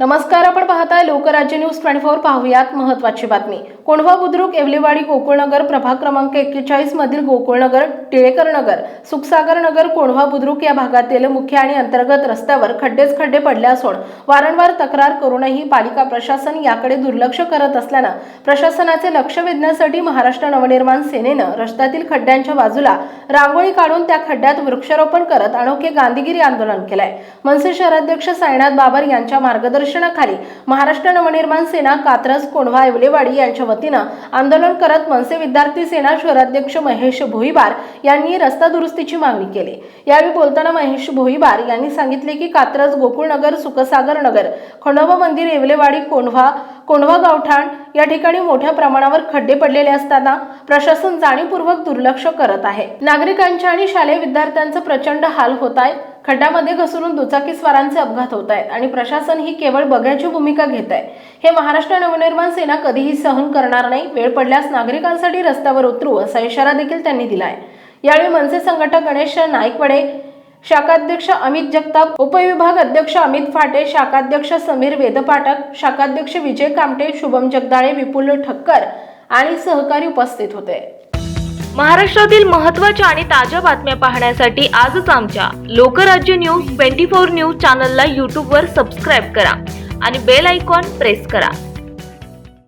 नमस्कार आपण पाहताय लोकराज्य न्यूज ट्वेंटी फोर पाहूयात महत्वाची बातमी. कोंढवा बुद्रुक एवलेवाडी गोकुळनगर प्रभाग क्रमांक एक्केचाळीस मधील गोकुळनगर टिळेकर नगर सुखसागर नगर कोंढवा बुद्रुक या भागातील मुख्य आणि अंतर्गत रस्त्यावर खड्डेच खड्डे पडले असून वारंवार तक्रार करूनही पालिका प्रशासन याकडे दुर्लक्ष करत असल्यानं प्रशासनाचे लक्ष वेधण्यासाठी महाराष्ट्र नवनिर्माण सेनेनं रस्त्यातील खड्ड्यांच्या बाजूला रांगोळी काढून त्या खड्ड्यात वृक्षारोपण करत अनोखे गांधीगिरी आंदोलन केलंय. मनसे शहराध्यक्ष साईनाथ बाबर यांच्या मार्गदर्शन मार्गदर्शनाखाली महाराष्ट्र नवनिर्माण सेना कात्रज कोंढवा येवलेवाडी यांच्या वतीनं आंदोलन करत मनसे विद्यार्थी सेना शहराध्यक्ष महेश भोईबार यांनी रस्ता दुरुस्तीची मागणी केली. यावेळी बोलताना महेश भोईबार यांनी सांगितले की कात्रज गोकुळनगर सुखसागर नगर खंडोबा मंदिर येवलेवाडी कोंढवा कोंढवा गावठाण या ठिकाणी मोठ्या प्रमाणावर खड्डे पडलेले असताना प्रशासन जाणीवपूर्वक दुर्लक्ष करत आहे. नागरिकांच्या आणि शालेय विद्यार्थ्यांचं प्रचंड हाल होत आहे. खड्ड्यामध्ये घसरून दुचाकीस्वारांचे अपघात होत आहेत आणि प्रशासन ही केवळ बघ्याची भूमिका घेत आहे. हे महाराष्ट्र नवनिर्माण सेना कधीही सहन करणार नाही. वेळ पडल्यास नागरिकांसाठी रस्त्यावर उतरू असा इशारा देखील त्यांनी दिलाय. यावेळी मनसे संघटक गणेश नाईकवडे शाखाध्यक्ष अमित जगताप उपविभाग अध्यक्ष अमित फाटे शाखाध्यक्ष समीर वेदपाठक शाखाध्यक्ष विजय कामटे शुभम जगदाळे विपुल ठक्कर आणि सहकारी उपस्थित होते. महाराष्ट्रातील महत्त्वाच्या आणि ताज्या बातम्या पाहण्यासाठी आजच आमच्या Lokrajya news twenty four news चॅनलला यूट्यूबवर सबस्क्राईब करा आणि बेल आयकॉन प्रेस करा.